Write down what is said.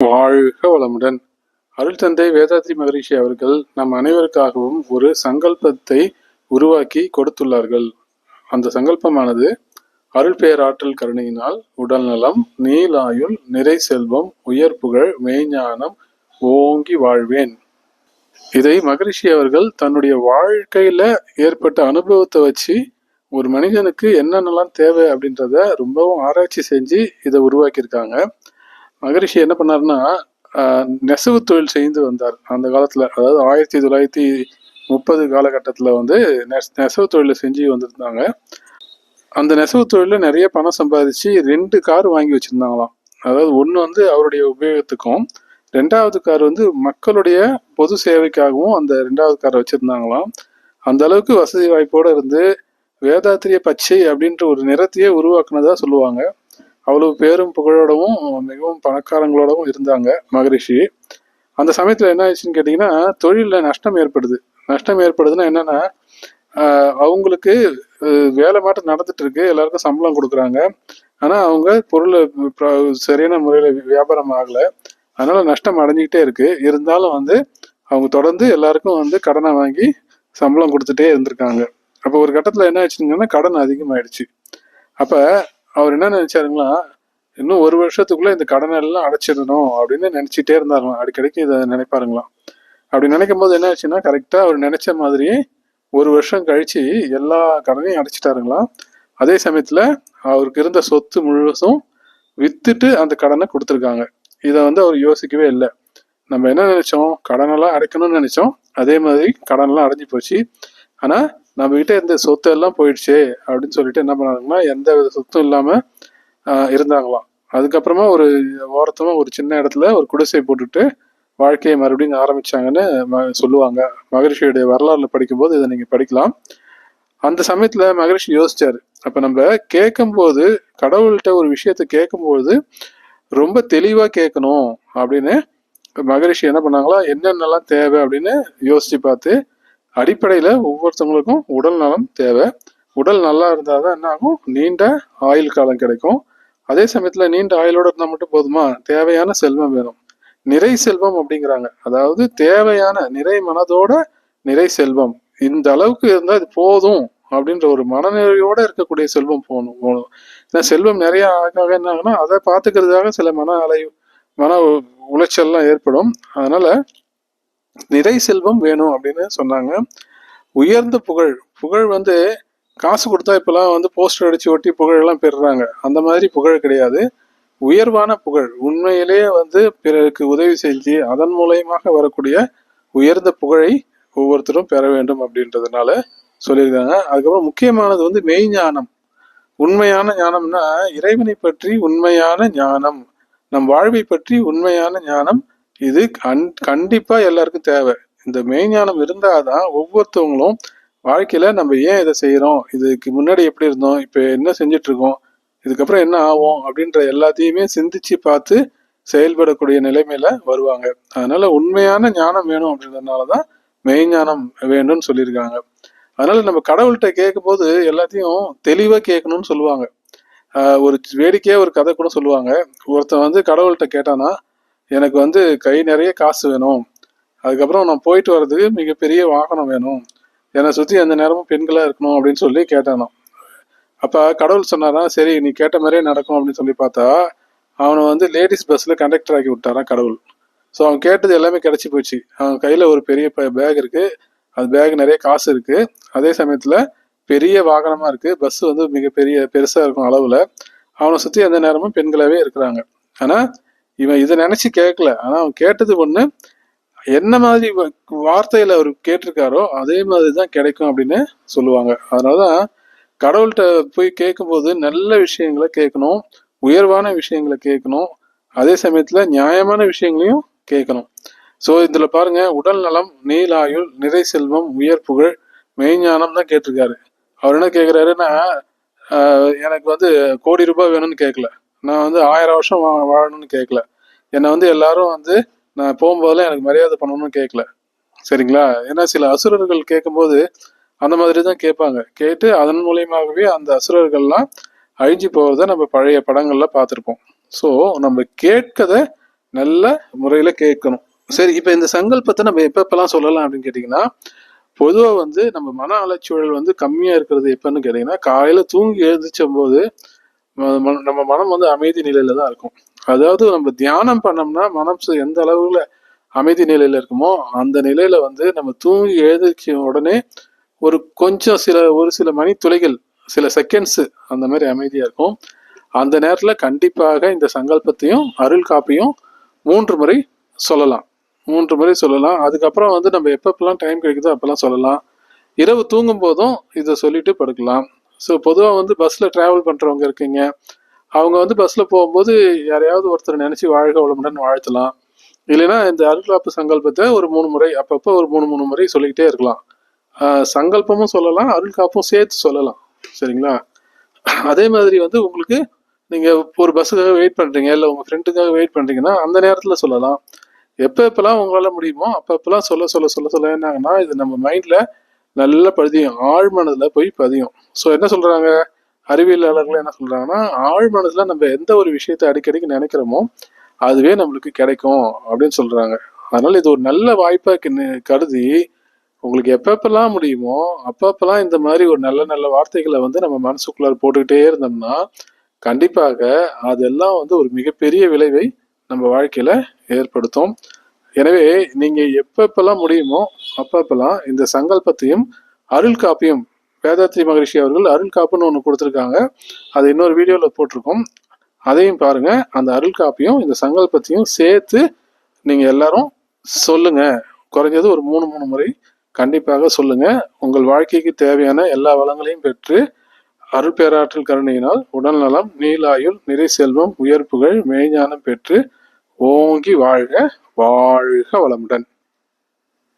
வாழ்க வளமுடன். அருள் தந்தை வேதாத்ரி மகரிஷி அவர்கள் நம் அனைவருக்காகவும் ஒரு சங்கல்பத்தை உருவாக்கி கொடுத்துள்ளார்கள். அந்த சங்கல்பமானது அருள் பேராற்றல் கருணையினால் உடல் நலம் நீலாயுள் நிறை செல்வம் உயர் புகழ் மெய்ஞானம் ஓங்கி வாழ்வேன். இதை மகரிஷி அவர்கள் தன்னுடைய வாழ்க்கையில ஏற்பட்ட அனுபவத்தை வச்சு ஒரு மனிதனுக்கு என்னென்னலாம் தேவை அப்படின்றத ரொம்பவும் ஆராய்ச்சி செஞ்சு இதை உருவாக்கியிருக்காங்க. மகரிஷி என்ன பண்ணாருன்னா நெசவு தொழில் செய்து வந்தார். அந்த காலத்துல அதாவது ஆயிரத்தி தொள்ளாயிரத்தி முப்பது காலகட்டத்தில் வந்து நெஸ் நெசவு தொழிலை செஞ்சு வந்திருந்தாங்க. அந்த நெசவு தொழிலில் நிறைய பணம் சம்பாதிச்சு ரெண்டு கார் வாங்கி வச்சுருந்தாங்களாம். அதாவது ஒன்று வந்து அவருடைய உபயோகத்துக்கும் ரெண்டாவது கார் வந்து மக்களுடைய பொது சேவைக்காகவும் அந்த ரெண்டாவது காரை வச்சுருந்தாங்களாம். அந்த அளவுக்கு வசதி வாய்ப்போடு இருந்து வேதாத்திரிய பச்சை அப்படின்ற ஒரு நிறத்தையே உருவாக்குனதா சொல்லுவாங்க. அவ்வளவு பேரும் புகழோடவும் மிகவும் பணக்காரங்களோடவும் இருந்தாங்க மகரிஷி. அந்த சமயத்தில் என்ன ஆயிடுச்சுன்னு கேட்டிங்கன்னா தொழிலில் நஷ்டம் ஏற்படுது. நஷ்டம் ஏற்படுதுன்னா என்னென்னா அவங்களுக்கு வேலை மாட்டம் நடந்துட்டு இருக்கு. எல்லாருக்கும் சம்பளம் கொடுக்குறாங்க. ஆனால் அவங்க பொருளை சரியான முறையில் வியாபாரம் ஆகலை. அதனால நஷ்டம் அடைஞ்சிக்கிட்டே இருக்கு. இருந்தாலும் வந்து அவங்க தொடர்ந்து எல்லாருக்கும் வந்து கடனை வாங்கி சம்பளம் கொடுத்துட்டே இருந்திருக்காங்க. அப்போ ஒரு கட்டத்தில் என்ன ஆச்சுங்கன்னா கடன் அதிகமாயிடுச்சு. அப்போ அவர் என்ன நினைச்சாருங்களா இன்னும் ஒரு வருஷத்துக்குள்ள இந்த கடனை எல்லாம் அடைச்சிடணும் அப்படின்னு நினைச்சிட்டே இருந்தாருங்களாம் அடிக்கடிக்கு இதை நினைப்பாருங்களாம் அப்படி நினைக்கும் போது என்ன ஆச்சுன்னா கரெக்டாக அவர் நினைச்ச மாதிரியே ஒரு வருஷம் கழிச்சு எல்லா கடனையும் அடைச்சிட்டாருங்களாம் அதே சமயத்தில் அவருக்கு இருந்த சொத்து முழுசும் வித்துட்டு அந்த கடனை கொடுத்துருக்காங்க. இதை வந்து அவர் யோசிக்கவே இல்லை. நம்ம என்ன நினைச்சோம் கடனெல்லாம் அடைக்கணும்னு நினைச்சோம் அதே மாதிரி கடன்லாம் அடைஞ்சு போச்சு. ஆனால் நம்ம கிட்ட இருந்த சொத்து எல்லாம் போயிடுச்சே அப்படின்னு சொல்லிட்டு என்ன பண்ணாங்கன்னா எந்த வித சொத்தும் இல்லாமல் இருந்தாங்களாம். அதுக்கப்புறமா ஒரு ஓரத்தமா ஒரு சின்ன இடத்துல ஒரு குடிசை போட்டுட்டு வாழ்க்கையை மறுபடியும் ஆரம்பிச்சாங்கன்னு ம- சொல்லுவாங்க. மகரிஷியுடைய வரலாறுல படிக்கும்போது இதை நீங்க படிக்கலாம். அந்த சமயத்துல மகரிஷி யோசிச்சாரு. அப்ப நம்ம கேட்கும்போது கடவுள்கிட்ட ஒரு விஷயத்த கேட்கும்போது ரொம்ப தெளிவா கேட்கணும் அப்படின்னு மகரிஷி என்ன பண்ணாங்களா என்னென்னலாம் தேவை அப்படின்னு யோசிச்சு பார்த்து அடிப்படையில் ஒவ்வொருத்தவங்களுக்கும் உடல் நலம் தேவை. உடல் நல்லா இருந்தால் தான் என்ன ஆகும்? நீண்ட ஆயுள் காலம் கிடைக்கும். அதே சமயத்தில் நீண்ட ஆயுளோட இருந்தால் மட்டும் போதுமா? தேவையான செல்வம் வேணும். நிறை செல்வம் அப்படிங்கிறாங்க. அதாவது தேவையான நிறை மனதோட நிறை செல்வம். இந்த அளவுக்கு இருந்தால் இது போதும் அப்படின்ற ஒரு மனநிறைவோட இருக்கக்கூடிய செல்வம் போகணும் போகணும் ஏன்னா செல்வம் நிறைய ஆக ஆக என்ன ஆகுனா அதை பார்த்துக்கிறதுக்காக சில மன அலை மன உ- உளைச்சல்லாம் ஏற்படும். அதனால நிறை செல்வம் வேணும் அப்படின்னு சொன்னாங்க. உயர்ந்த புகழ். புகழ் வந்து காசு கொடுத்தா இப்பெல்லாம் வந்து போஸ்டர் அடிச்சு ஒட்டி புகழெல்லாம் பெறுறாங்க. அந்த மாதிரி புகழ் கிடையாது. உயர்வான புகழ். உண்மையிலேயே வந்து பிறருக்கு உதவி செஞ்சு அதன் மூலயமாக வரக்கூடிய உயர்ந்த புகழை ஒவ்வொருத்தரும் பெற வேண்டும் அப்படின்றதுனால சொல்லியிருக்காங்க. அதுக்கப்புறம் முக்கியமானது வந்து மெய் ஞானம். உண்மையான ஞானம்னா இறைவனை பற்றி உண்மையான ஞானம். நம் வாழ்வை பற்றி உண்மையான ஞானம். இது கண் கண்டிப்பா எல்லாருக்கும் தேவை. இந்த மெய்ஞானம் இருந்தாதான் ஒவ்வொருத்தவங்களும் வாழ்க்கையில நம்ம ஏன் இதை செய்யறோம் இதுக்கு முன்னாடி எப்படி இருந்தோம்? இப்ப என்ன செஞ்சுட்டு இருக்கோம் இதுக்கப்புறம் என்ன ஆகும்? அப்படின்ற எல்லாத்தையுமே சிந்திச்சு பார்த்து செயல்படக்கூடிய நிலைமையில வருவாங்க. அதனால உண்மையான ஞானம் வேணும் அப்படின்றதுனாலதான் மெய்ஞானம் வேணும்னு சொல்லியிருக்காங்க. அதனால நம்ம கடவுள்கிட்ட கேட்கும்போது எல்லாத்தையும் தெளிவா கேட்கணும்னு சொல்லுவாங்க. ஒரு வேடிக்கையா ஒரு கதை கூட சொல்லுவாங்க. ஒருத்தன் வந்து கடவுள்கிட்ட கேட்டானா எனக்கு வந்து கை நிறைய காசு வேணும். அதுக்கப்புறம் நான் போயிட்டு வர்றதுக்கு மிகப்பெரிய வாகனம் வேணும். என்னை சுற்றி எந்த நேரமும் பெண்களாக இருக்கணும் அப்படின்னு சொல்லி கேட்டானோ. அப்போ கடவுள் சொன்னாரான் சரி நீ கேட்ட மாதிரியே நடக்கும் அப்படின்னு சொல்லி பார்த்தா அவனை வந்து லேடிஸ் பஸ்ஸில் கண்டக்டர் ஆக்கி விட்டாரான் கடவுள். ஸோ அவன் கேட்டது எல்லாமே கிடச்சி போச்சு. அவன் கையில் ஒரு பெரிய பேக் இருக்குது அது பேக் நிறைய காசு இருக்குது அதே சமயத்தில் பெரிய வாகனமாக இருக்குது பஸ் வந்து மிகப்பெரிய பெருசாக இருக்கும் அளவில். அவனை சுற்றி எந்த நேரமும் பெண்களாகவே இருக்கிறாங்க. ஆனால் இவன் இதை நினைச்சு கேட்கல ஆனா அவன் கேட்டது ஒண்ணு என்ன மாதிரி வார்த்தையில அவர் கேட்டிருக்காரோ அதே மாதிரி தான் கிடைக்கும் அப்படின்னு சொல்லுவாங்க. அதனாலதான் கடவுள்கிட்ட போய் கேட்கும்போது நல்ல விஷயங்களை கேட்கணும் உயர்வான விஷயங்களை கேட்கணும் அதே சமயத்துல நியாயமான விஷயங்களையும் கேட்கணும் ஸோ இதுல பாருங்க உடல் நலம் நீலாயுள் நிறை செல்வம் உயர் புகழ் மெய்ஞானம் தான் கேட்டிருக்காரு. அவர் என்ன கேட்குறாருன்னா எனக்கு வந்து கோடி ரூபாய் வேணும்னு கேட்கல நான் வந்து ஆயிரம் வருஷம் வா வாழணும்னு கேட்கல என்னை வந்து எல்லாரும் வந்து நான் போகும்போதெல்லாம் எனக்கு மரியாதை பண்ணணும்னு கேட்கல சரிங்களா? ஏன்னா சில அசுரர்கள் கேட்கும்போது அந்த மாதிரி தான் கேட்பாங்க. கேட்டு அதன் மூலியமாகவே அந்த அசுரர்கள்லாம் அழிஞ்சு போகிறத நம்ம பழைய படங்கள்ல பார்த்துருப்போம். ஸோ நம்ம கேட்கத நல்ல முறையில் கேட்கணும். சரி இப்போ இந்த சங்கல்பத்தை நம்ம எப்பப்பெல்லாம் சொல்லலாம் அப்படின்னு கேட்டிங்கன்னா பொதுவாக வந்து நம்ம மன அலைச்சூழல் வந்து கம்மியாக இருக்கிறது எப்போன்னு கேட்டிங்கன்னா காலையில் தூங்கி எழுந்திரிச்சும் போது நம்ம மனம் வந்து அமைதி நிலையில தான் இருக்கும். அதாவது நம்ம தியானம் பண்ணோம்னா மனம் எந்த அளவுல அமைதி நிலையில இருக்குமோ அந்த நிலையில வந்து நம்ம தூங்கி எழுதிச்ச உடனே ஒரு கொஞ்சம் சில ஒரு சில மணி துளைகள் சில செகண்ட்ஸ் அந்த மாதிரி அமைதியா இருக்கும். அந்த நேரத்துல கண்டிப்பாக இந்த சங்கல்பத்தையும் அருள் காப்பையும் மூன்று முறை சொல்லலாம். மூன்று முறை சொல்லலாம். அதுக்கப்புறம் வந்து நம்ம எப்பப்பெல்லாம் டைம் கிடைக்குதோ அப்பெல்லாம் சொல்லலாம். இரவு தூங்கும் போதும் இதை சொல்லிட்டு படுக்கலாம். ஸோ பொதுவாக வந்து பஸ்ஸில் ட்ராவல் பண்ணுறவங்க இருக்கீங்க. அவங்க வந்து பஸ்ஸில் போகும்போது யாரையாவது ஒருத்தர் நினச்சி வாழ்க வளமுடன் வாழ்த்தலாம். இல்லைன்னா இந்த அருள்காப்பு சங்கல்பத்தை ஒரு மூணு முறை அப்பப்போ ஒரு மூணு மூணு முறை சொல்லிக்கிட்டே இருக்கலாம். சங்கல்பமும் சொல்லலாம் அருள்காப்பும் சேர்த்து சொல்லலாம். சரிங்களா? அதே மாதிரி வந்து உங்களுக்கு நீங்கள் ஒரு பஸ்ஸுக்காக வெயிட் பண்ணுறீங்க இல்லை உங்கள் ஃப்ரெண்டுக்காக வெயிட் பண்ணுறீங்கன்னா அந்த நேரத்தில் சொல்லலாம். எப்போ எப்போல்லாம் உங்களால் முடியுமோ அப்போ எப்போல்லாம் சொல்ல சொல்ல சொல்ல சொல்ல என்னாங்கன்னா இது நம்ம மைண்டில் நல்லா பதியும் ஆழ் மனதில் போய் பதியும். ஸோ என்ன சொல்கிறாங்க அறிவியலாளர்கள் என்ன சொல்கிறாங்கன்னா ஆழ் மனதில் நம்ம எந்த ஒரு விஷயத்தை அடிக்கடிக்கு நினைக்கிறோமோ அதுவே நம்மளுக்கு கிடைக்கும் அப்படின்னு சொல்கிறாங்க அதனால் இது ஒரு நல்ல வாய்ப்பாக கருதி உங்களுக்கு எப்பப்பெல்லாம் முடியுமோ அப்பப்பெல்லாம் இந்த மாதிரி ஒரு நல்ல நல்ல வார்த்தைகளை வந்து நம்ம மனசுக்குள்ளார போட்டுக்கிட்டே இருந்தோம்னா கண்டிப்பாக அதெல்லாம் வந்து ஒரு மிகப்பெரிய விளைவை நம்ம வாழ்க்கையில ஏற்படுத்தும். எனவே நீங்க எப்பப்பெல்லாம் முடியுமோ அப்பப்பெல்லாம் இந்த சங்கல்பத்தையும் அருள் காப்பியும் வேதாத்ரி மகரிஷி அவர்கள் அருள் காப்புன்னு ஒன்று கொடுத்துருக்காங்க. அது இன்னொரு வீடியோவில் போட்டிருக்கோம். அதையும் பாருங்க. அந்த அருள் காப்பியும் இந்த சங்கல்பத்தையும் சேர்த்து நீங்க எல்லாரும் சொல்லுங்க. குறைஞ்சது ஒரு மூணு மூணு முறை கண்டிப்பாக சொல்லுங்க. உங்கள் வாழ்க்கைக்கு தேவையான எல்லா வளங்களையும் பெற்று அருள் பேராற்றல் கருணையினால் உடல் நலம் நீலாயுள் நிறை செல்வம் உயர்ப்புகள் மெய்ஞானம் பெற்று ஓங்கி வாழ்க. வாழ்க வளமுடன்.